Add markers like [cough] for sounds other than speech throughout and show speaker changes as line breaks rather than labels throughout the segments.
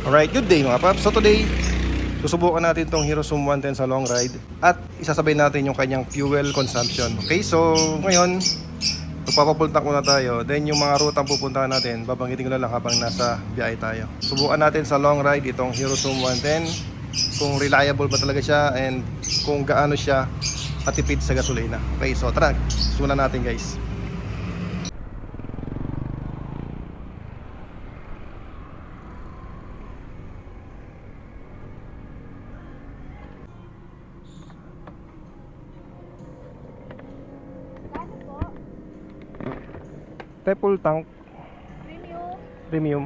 Alright, good day mga paps. So today, susubukan natin tong Hero Zoom 110 sa long ride at isasabay natin yung kanyang fuel consumption. Okay, so ngayon, magpapapultak muna tayo. Then yung mga rutang pupuntahan natin, babanggitin ko na lang habang nasa biyahe tayo. Subukan natin sa long ride itong Hero Zoom 110 kung reliable ba talaga siya and kung gaano siya katipid sa gasolina. Okay, so tara, sunan natin guys. Triple tank
Premium?
premium.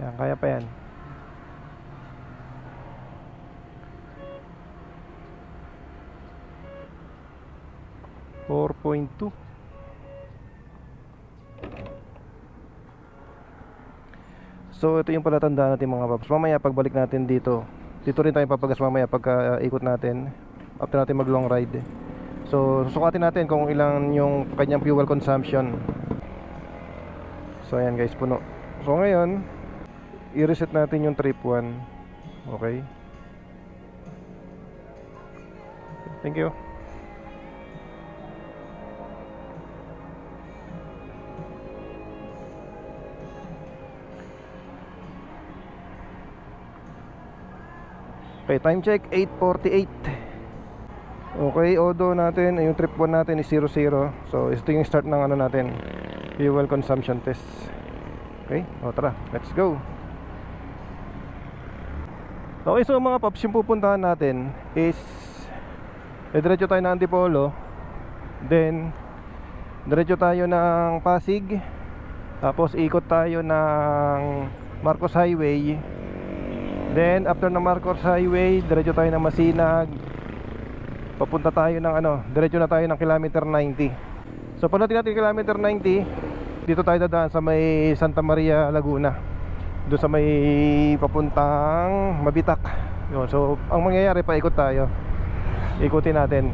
Yan, kaya pa yan. Four point two. So ito yung palatandaan natin mga paps. Mamaya pagbalik natin dito, dito rin tayo papagas mamaya pagka uh, ikot natin after natin mag long ride. So susukatin natin kung ilang yung kanyang fuel consumption. So ayan guys, puno. So ngayon, i-reset natin yung trip 1. Okay? Thank you. Okay, time check 8:48. Okay, odo natin, yung trip 1 natin is 00. So, ito yung start ng ano natin, fuel consumption test. Okay, o tara, let's go. Okay, so mga paps, yung pupuntahan natin is eh, diretso tayo ng Antipolo. Then, diretso tayo ng Pasig. Tapos, ikot tayo ng Marcos Highway. Then after ng Marcos Highway, diretso tayo ng Masinag. Papunta tayo ng ano, diretso na tayo ng kilometer 90. So pagdating natin kilometer 90, dito tayo dadaan sa may Santa Maria, Laguna. Doon sa may papuntang Mabitak. Yun. So ang mangyayari, paikot tayo. Ikutin natin.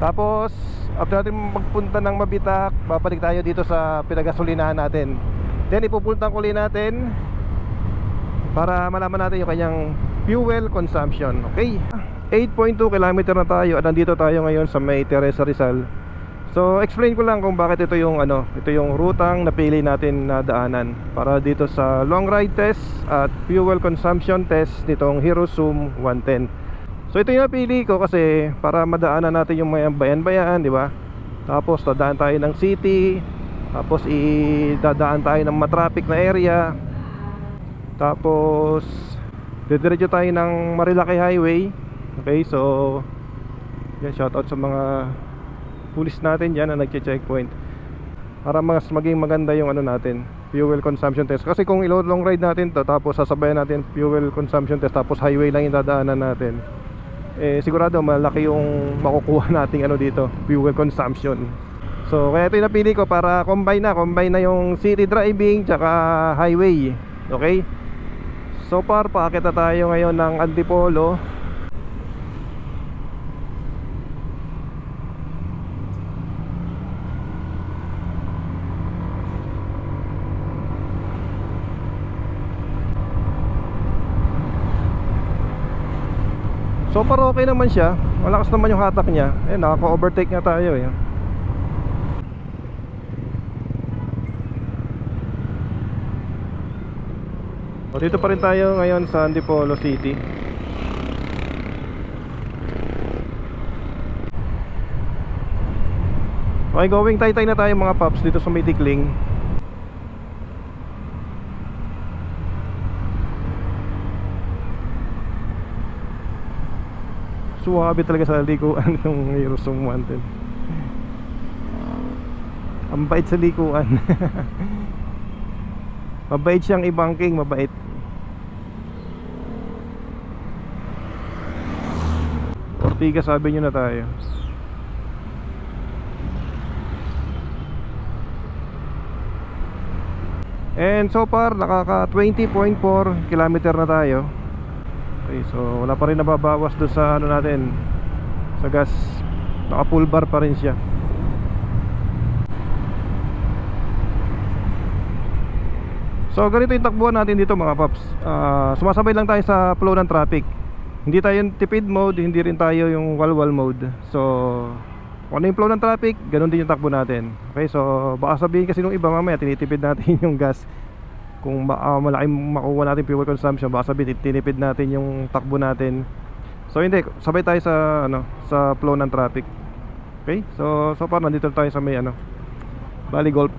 Tapos, after natin magpunta ng Mabitak, babalik tayo dito sa pinagasolinahan natin. Then ipupunta ko natin para malaman natin yung kanyang fuel consumption. Okay? 8.2 km na tayo at nandito tayo ngayon sa may Teresa Rizal. So, explain ko lang kung bakit ito yung ano, ito yung rutang napili natin na daanan para dito sa long ride test at fuel consumption test nitong Hero Zoom 110. So, ito yung napili ko kasi para madaanan natin yung mga bayan-bayan, di ba? Tapos, dadaan tayo ng city, tapos idadaan tayo ng matraffic na area, tapos didiretso tayo ng Marilaki Highway. Okay, so yan shout out sa mga pulis natin diyan na nagche-checkpoint. Para mas maging maganda yung ano natin, fuel consumption test. Kasi kung ilo long ride natin to tapos sasabayan natin fuel consumption test tapos highway lang yung dadaanan natin. Eh sigurado malaki yung makukuha [laughs] nating ano dito, fuel consumption. So kaya ito yung napili ko para combine na, combine na yung city driving tsaka highway. Okay? So far, paakit na tayo ngayon ng Antipolo. So far okay naman siya. Malakas naman yung hatak niya. Eh nakaka-overtake nga tayo eh O, dito pa rin tayo ngayon sa Antipolo City. Okay, going taytay na tayo mga paps dito sa may Tikling. Suwabe talaga sa likuan ng Zoom 110. Ang bait sa likuan. [laughs] Mabait siyang ibangking, mabait. Ortiga sabi nyo na tayo. And so far, nakaka 20.4 kilometer na tayo. Okay, so wala pa rin nababawas doon sa ano natin sa gas. Naka full bar pa rin siya. So ganito yung takbuhan natin dito mga paps. Ah, Sumasabay lang tayo sa flow ng traffic. Hindi tayo yung tipid mode, hindi rin tayo yung walwal mode. So kung ano yung flow ng traffic, ganun din yung takbo natin. Okay, so baka sabihin kasi nung iba mamaya tinitipid natin [laughs] yung gas. Kung ma ah, malaking makuha natin fuel consumption Baka sabihin tinipid natin yung takbo natin. So hindi, sabay tayo sa ano sa flow ng traffic. Okay, so so far nandito tayo sa may ano Bali Golf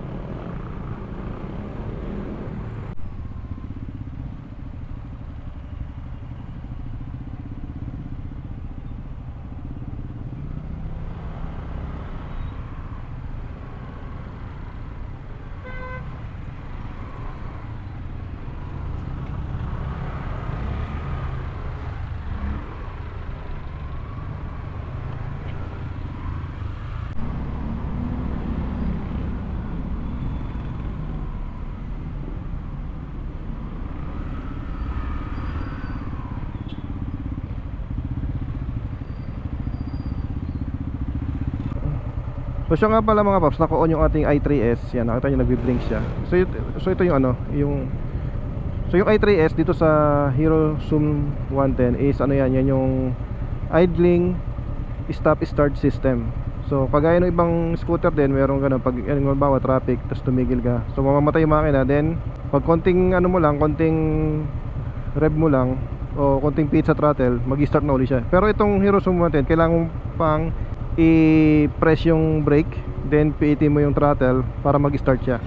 So siya nga pala mga paps, naka-on yung ating i3s. Yan, nakita niyo nagbi-blink siya. So so ito yung ano, yung So yung i3s dito sa Hero Zoom 110 is ano yan, yan yung idling stop start system. So kagaya ng ibang scooter din, meron ganun pag ano bawa traffic tapos tumigil ka. So mamamatay yung makina then pag konting ano mo lang, konting rev mo lang o konting pizza throttle, mag-start na uli siya. Pero itong Hero Zoom 110, kailangan mo pang i-press yung brake then piitin mo yung throttle para mag-start siya.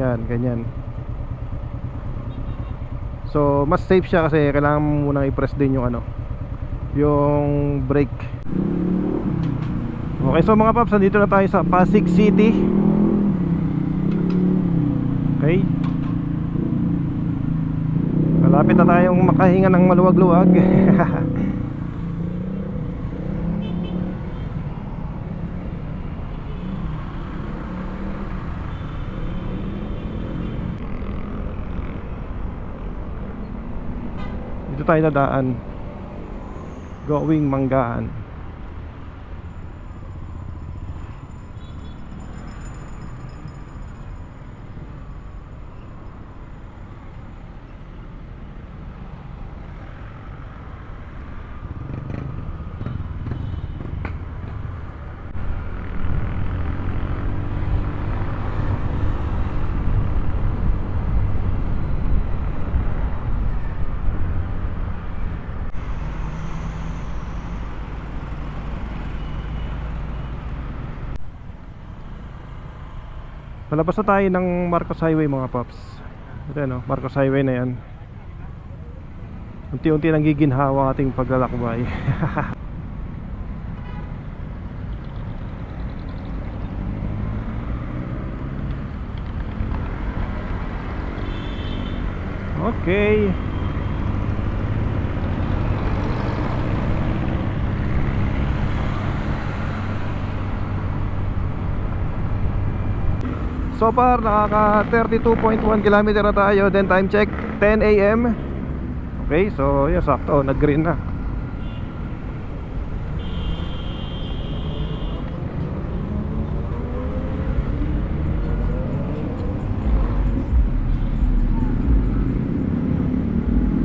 Yan, ganyan. So mas safe siya kasi kailangan mo munang i-press din yung ano yung brake. Okay so mga paps nandito na tayo sa Pasig City. Okay. Malapit na tayong makahinga ng maluwag-luwag [laughs] Dito tayo nadaan Going Manggaan Palabas na tayo ng Marcos Highway mga paps. Ito yan, oh, Marcos Highway na yan. Unti-unti nang giginhawa ating paglalakbay. [laughs] Okay So far nakaka 32.1 km na tayo. Then time check 10 a.m. Okay so yeah sakto nag green na.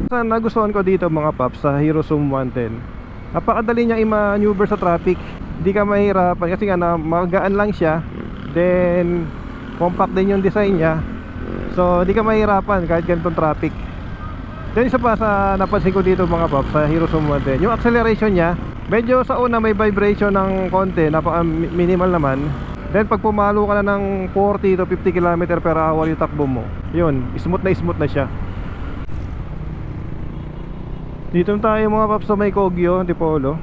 Sa nagustuhan ko dito mga paps sa Hero Zoom 110 Napakadali niya i-maneuver sa traffic. Hindi ka mahirapan kasi nga na magaan lang siya. Then compact din yung design niya. So di ka mahirapan kahit ganitong traffic. Then isa pa sa napansin ko dito mga paps sa Hero Zoom 110 Yung acceleration niya Medyo sa una may vibration ng konti Napaka minimal naman. Then pag pumalo ka na ng 40 to 50 km per hour yung takbo mo Yun, smooth na smooth na siya. Dito tayo mga paps sa may Kogyo, Antipolo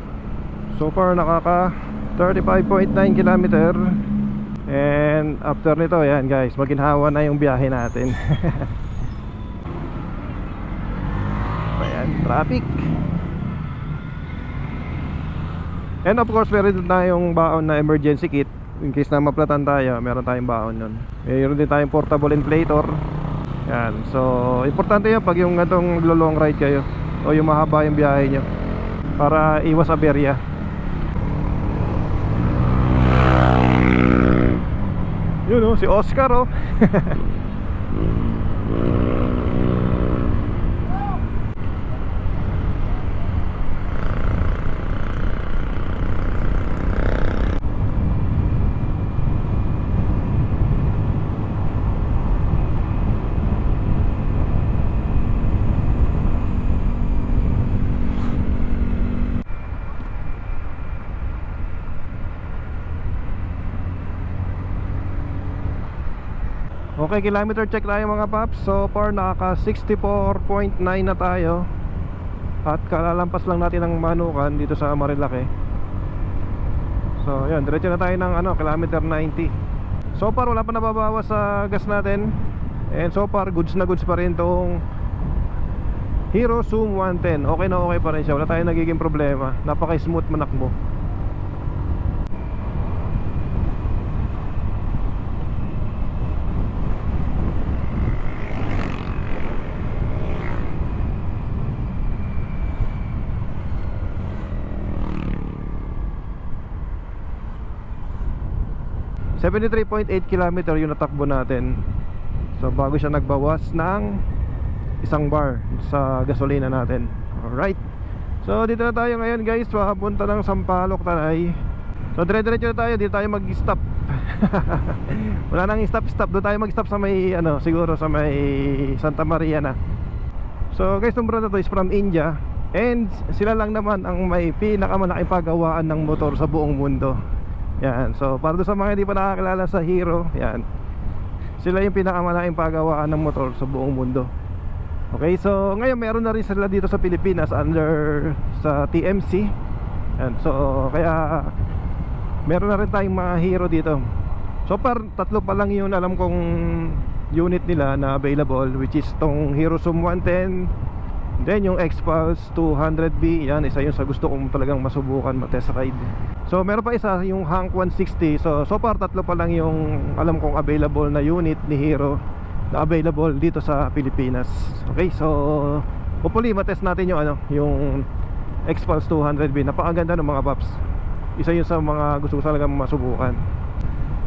So far nakaka 35.9 km And after nito, yan guys, maginhawa na yung biyahe natin. [laughs] Ayan, traffic. And of course, meron din tayong baon na emergency kit. In case na maplatan tayo, meron tayong baon nun. Meron din tayong portable inflator. Yan, so importante yun pag yung gatong long ride kayo. o yung mahaba yung biyahe nyo para iwas aberya yun oh, si Oscar oh [laughs] Okay, kilometer check tayo mga paps. So far nakaka 64.9 na tayo. At kalalampas lang natin ng Manukan dito sa Marilake. So yun, diretso na tayo ng ano, kilometer 90 So far wala pa nababawas sa gas natin. And so far goods na goods pa rin tong Hero Zoom 110 Okay na okay pa rin siya, wala tayong nagiging problema. Napaka smooth manakbo .8 km yung natakbo natin. So bago siya nagbawas ng isang bar sa gasolina natin. Alright. So dito na tayo ngayon guys. Papunta ng Sampaloc Tanay. So dire-diretso na tayo. Dito tayo mag-stop. [laughs] Wala nang stop-stop. Doon tayo mag-stop sa may ano Siguro sa may Santa Maria na. So guys itong brand to is from India. And sila lang naman ang may pinakamalaking paggawaan ng motor sa buong mundo yan, so para doon sa mga hindi pa nakakilala sa Hero Yan. Sila yung pinakamalaking paggawaan ng motor sa buong mundo. Okay, so ngayon meron na rin sila dito sa Pilipinas Under sa TMC Yan, so kaya Meron na rin tayong mga Hero dito. So par tatlo pa lang yun alam kong unit nila na available Which is tong Hero Zoom 110 Then yung X-Pulse 200B Yan, isa yun sa gusto kong talagang masubukan matest ride. So meron pa isa yung Hank 160 So so far tatlo pa lang yung alam kong available na unit ni Hero Na available dito sa Pilipinas. Okay so Hopefully matest natin yung ano Yung X-Pulse 200B Napakaganda ng mga paps Isa yun sa mga gusto ko talagang masubukan.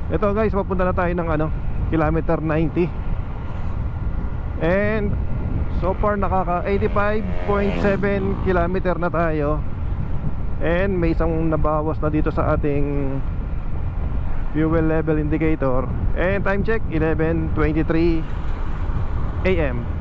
Ito guys papunta na tayo ng ano Kilometer 90 And So far nakaka 85.7 kilometer na tayo. And may isang nabawas na dito sa ating Fuel level indicator. And time check 11.23 AM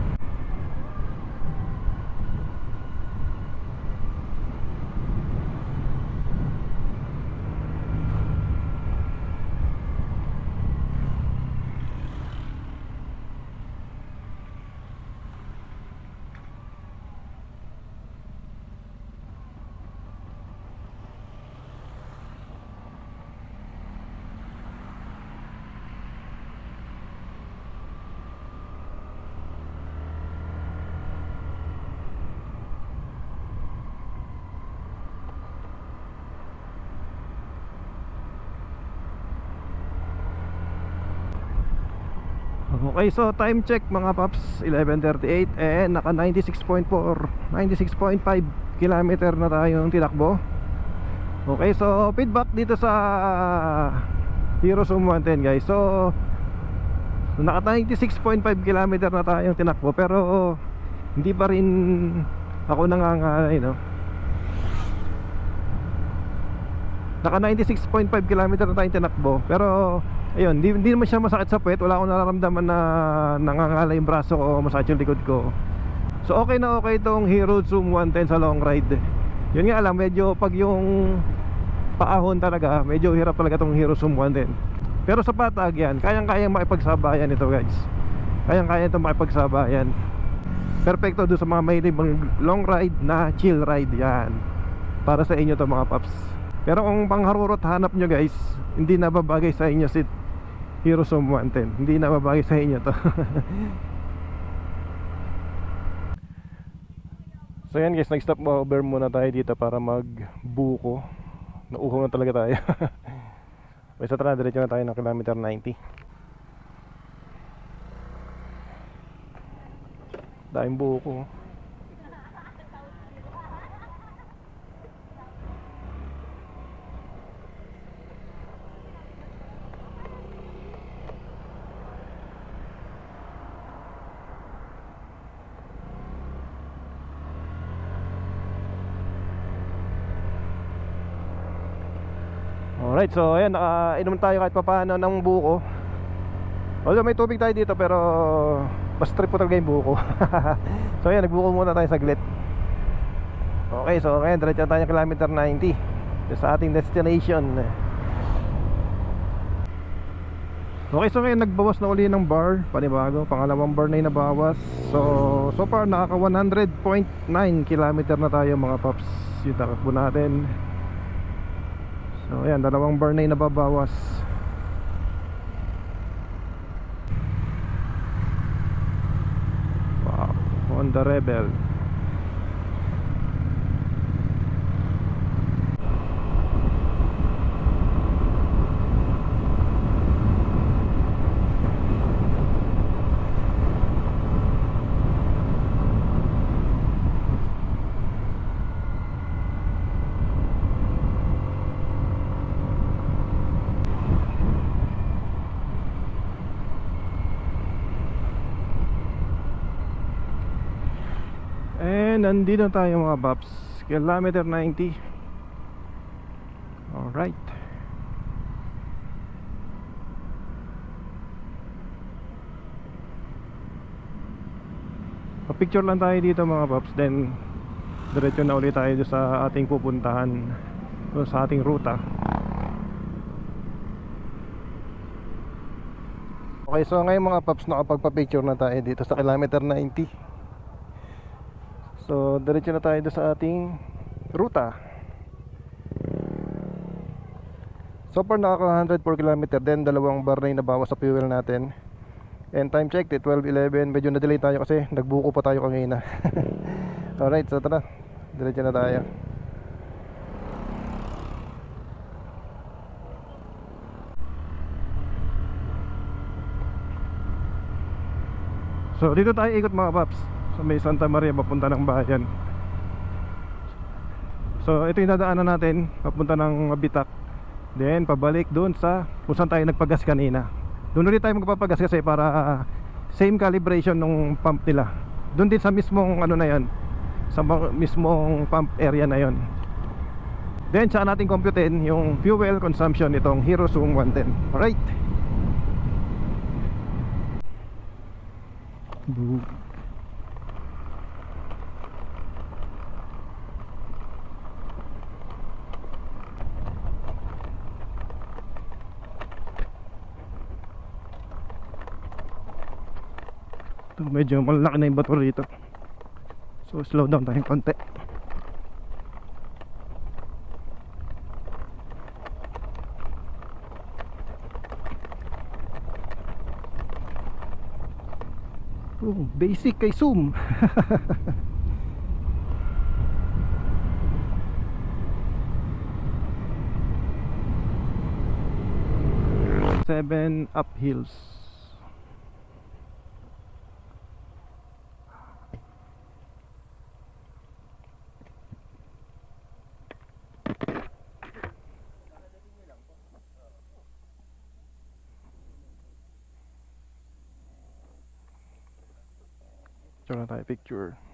Okay, so time check mga paps. 11.38 and naka 96.4 96.5 kilometer na tayong tinakbo. Okay, so feedback dito sa Hero Zoom 110 guys. So naka 96.5 kilometer na tayong tinakbo Pero hindi pa rin ako nangangalay no? Naka 96.5 kilometer na tayong tinakbo Pero ayun, hindi, hindi naman siya masakit sa puwet. Wala akong nararamdaman na nangangalay yung braso ko o masakit yung likod ko. So okay na okay itong Hero Zoom 110 sa long ride. Yun nga lang, medyo pag yung paahon talaga Medyo hirap talaga itong Hero Zoom 110 Pero sa patag yan, kayang-kayang makipagsabayan ito guys. Kayang-kaya itong makipagsabayan. Perfecto doon sa mga may long ride na chill ride yan. Para sa inyo to mga paps. Pero kung pangharurot hanap nyo guys Hindi nababagay sa inyo si Hero Zoom 110 Hindi nababagay sa inyo to. [laughs] So yan guys, nag-stop over muna tayo dito para magbuko. Nauhaw na talaga tayo. [laughs] Basta tara, diretso na tayo ng kilometer 90 Daming buko Alright, so ayan, nakainom tayo kahit papaano ng buko. Although may tubig tayo dito pero mas trip po talaga yung buko. [laughs] so ayan, nagbuko muna tayo saglit. Okay, so ngayon, diretso tayo kilometer 90 sa ating destination. Okay, so ngayon nagbawas na uli ng bar, panibago, pangalawang bar na yung nabawas. So, so far nakaka 100.9 kilometer na tayo mga paps. Yung takbo natin. So, ayan, dalawang bar na yung nababawas. Wow, Honda Rebel. And nandito tayo mga paps. Kilometer 90 Alright. Pa-picture lang tayo dito mga paps. Then Diretso na ulit tayo sa ating pupuntahan. Sa ating ruta. Okay so ngayon mga paps Nakapagpa-picture na tayo dito sa kilometer 90 So, diretso na tayo sa ating ruta. So far nakaka 100 per kilometer then dalawang bar na nabawas sa fuel natin. And time check, 12.11. Medyo na-delay tayo kasi nagbuko pa tayo kanina. [laughs] Alright, so tara. Diretso na tayo. So dito tayo ikot mga paps sa may Santa Maria papunta ng bayan. So ito yung dadaanan natin papunta ng Bitak Then pabalik doon sa kung saan tayo nagpagas kanina. Doon ulit tayo magpapagas kasi para ah, same calibration ng pump nila. Doon din sa mismong ano na yan Sa mismong pump area na yon Then saan natin computein yung fuel consumption nitong Hero Zoom 110 Alright. Boom. Ito, medyo malaki na yung bato rito. So slow down tayo konti. Oh, basic kay Zoom. [laughs] Seven uphills Picture na tayo, picture.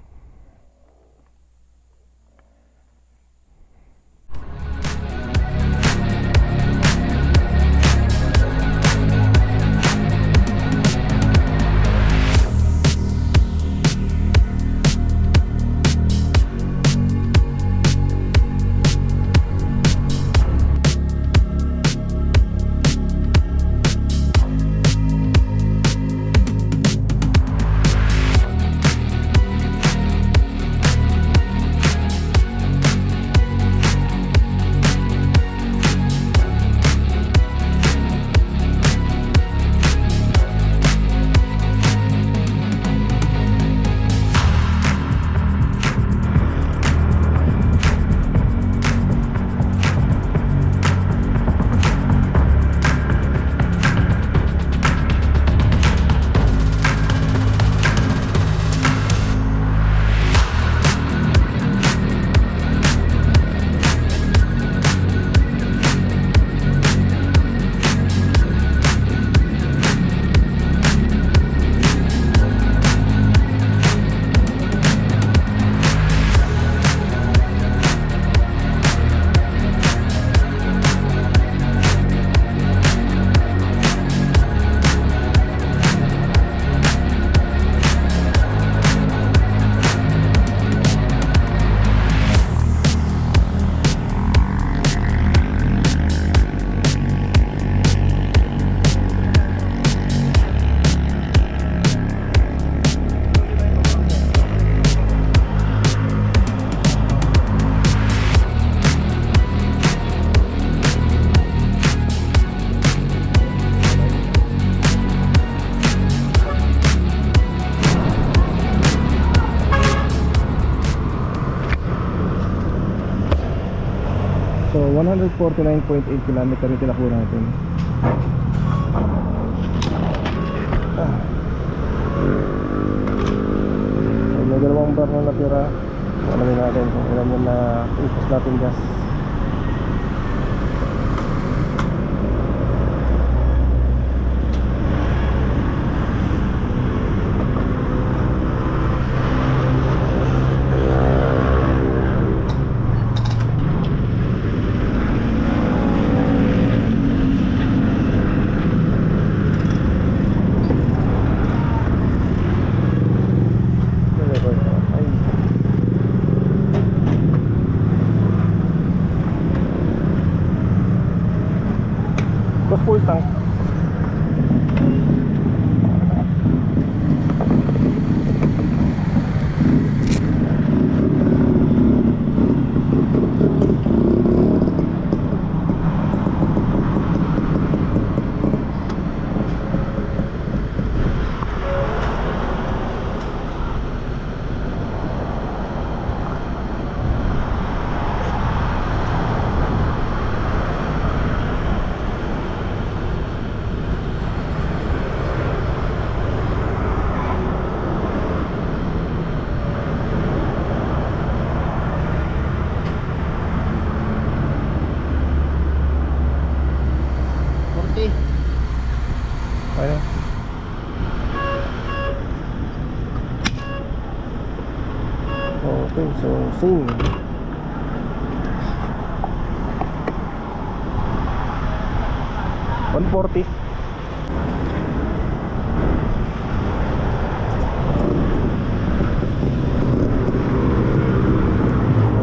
So 149.8 km yung tinakbo natin. Ah. So, may dalawang bar na natira. Alamin natin kung ilan na ipos natin gas. Tapos full.
Kurti.
Ayun. Okay, so same. One forty.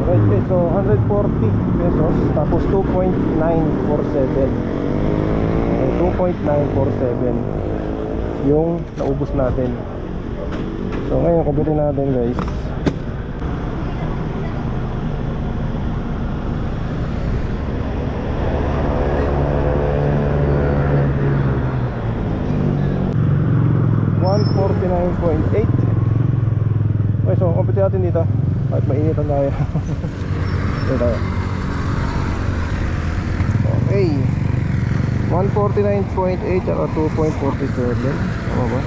Alright, okay, so 140 pesos tapos 2.947. Okay, 2.947 yung naubos natin. So ngayon, kumpitin natin guys. One forty nine point eight. Okay, so kumpitin natin dito. Kahit mainitan tayo. [laughs] Ito tayo. Okay. 149.8 at 2.47 Tama ba?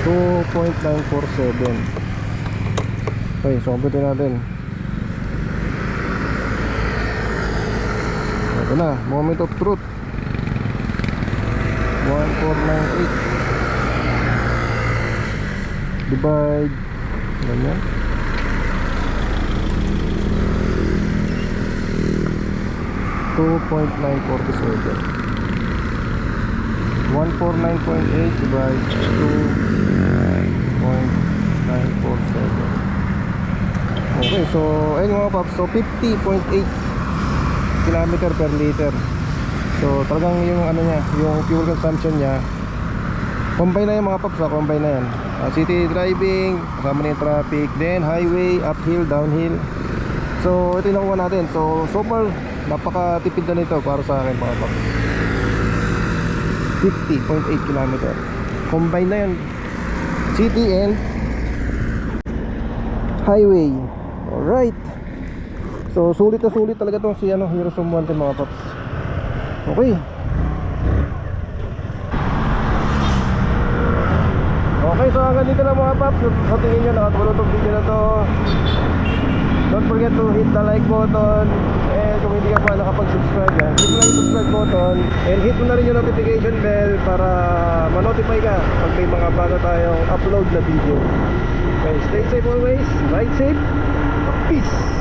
Two point nine four seven. Okay, so kumpitin natin. Ito na, moment of truth. 1498 divide. Ganyan. Two point nine forty seven. one four nine point eight divide two point nine four seven. Okay, so ayun mga so 50.8 kilometer per liter. So talagang yung ano niya, yung fuel consumption niya Combine na yung mga paps, ha? combine na yan. Ah, City driving, kasama na traffic Then highway, uphill, downhill. So ito yung nakuha natin. So so far, napakatipid na nito para sa akin mga paps. 50.8 kilometer. Combine na yan. City and highway. Alright So sulit na sulit talaga tong si ano, Hero Sum 110 mga paps. Okay. Okay, so hanggang dito na mga paps. Sa tingin nyo, nakatulong tong video na to. Don't forget to hit the like button. And kung hindi ka pa nakapag-subscribe yan Hit mo lang subscribe button. And hit mo na rin yung notification bell Para ma-notify ka Pag may mga bago tayong upload na video. Okay, stay safe always. Ride safe. Peace